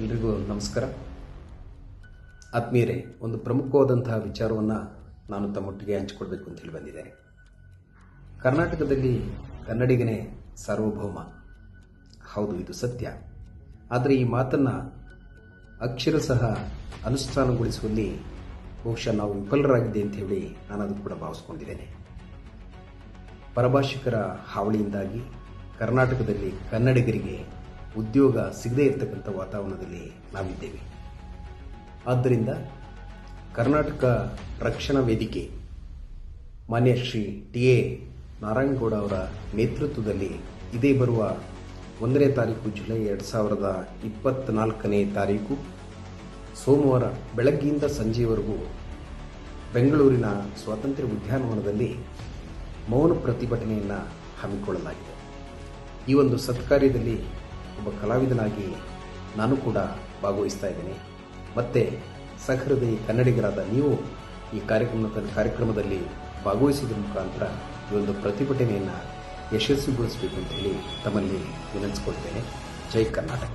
ಎಲ್ರಿಗೂ ನಮಸ್ಕಾರ. ಆತ್ಮೀಯರೇ, ಒಂದು ಪ್ರಮುಖವಾದಂತಹ ವಿಚಾರವನ್ನು ನಾನು ತಮ್ಮೊಟ್ಟಿಗೆ ಹಂಚಿಕೊಡ್ಬೇಕು ಅಂತ ಹೇಳಿ ಬಂದಿದ್ದೇನೆ ಕರ್ನಾಟಕದಲ್ಲಿ ಕನ್ನಡಿಗನೇ ಸಾರ್ವಭೌಮ. ಹೌದು, ಇದು ಸತ್ಯ. ಆದರೆ ಈ ಮಾತನ್ನು ಅಕ್ಷರ ಸಹ ಅನುಷ್ಠಾನಗೊಳಿಸುವಲ್ಲಿ ಬಹುಶಃ ನಾವು ವಿಫಲರಾಗಿದೆ ಅಂತ ಹೇಳಿ ನಾನು ಅದು ಕೂಡ ಭಾವಿಸ್ಕೊಂಡಿದ್ದೇನೆ. ಪರಭಾಷಿಕರ ಹಾವಳಿಯಿಂದಾಗಿ ಕರ್ನಾಟಕದಲ್ಲಿ ಕನ್ನಡಿಗರಿಗೆ ಉದ್ಯೋಗ ಸಿಗದೇ ಇರತಕ್ಕಂಥ ವಾತಾವರಣದಲ್ಲಿ ನಾವಿದ್ದೇವೆ. ಆದ್ದರಿಂದ ಕರ್ನಾಟಕ ರಕ್ಷಣಾ ವೇದಿಕೆ ಮಾನ್ಯ ಶ್ರೀ ಟಿ ಎ ನಾರಾಯಣಗೌಡ ಅವರ ನೇತೃತ್ವದಲ್ಲಿ ಇದೇ ಬರುವ ಒಂದನೇ ತಾರೀಕು ಜುಲೈ ಎರಡು ಸಾವಿರದ ಇಪ್ಪತ್ತ್ನಾಲ್ಕನೇ ತಾರೀಕು ಸೋಮವಾರ ಬೆಳಗ್ಗೆಯಿಂದ ಸಂಜೆಯವರೆಗೂ ಬೆಂಗಳೂರಿನ ಸ್ವಾತಂತ್ರ್ಯ ಉದ್ಯಾನವನದಲ್ಲಿ ಮೌನ ಪ್ರತಿಭಟನೆಯನ್ನು ಹಮ್ಮಿಕೊಳ್ಳಲಾಗಿದೆ. ಈ ಒಂದು ಸತ್ಕಾರ್ಯದಲ್ಲಿ ಒಬ್ಬ ಕಲಾವಿದನಾಗಿ ನಾನು ಕೂಡ ಭಾಗವಹಿಸ್ತಾ ಇದ್ದೀನಿ. ಮತ್ತು ಸಹೃದಯ ಕನ್ನಡಿಗರಾದ ನೀವು ಈ ಕಾರ್ಯಕ್ರಮದ ಕಾರ್ಯಕ್ರಮದಲ್ಲಿ ಭಾಗವಹಿಸೋದ್ರ ಮುಖಾಂತರ ಈ ಒಂದು ಪ್ರತಿಭಟನೆಯನ್ನು ಯಶಸ್ವಿಗೊಳಿಸಬೇಕು ಅಂತ ಹೇಳಿ ತಮ್ಮಲ್ಲಿ ವಿನಂತಿಸ್ಕೊಳ್ತೇನೆ. ಜೈ ಕರ್ನಾಟಕ.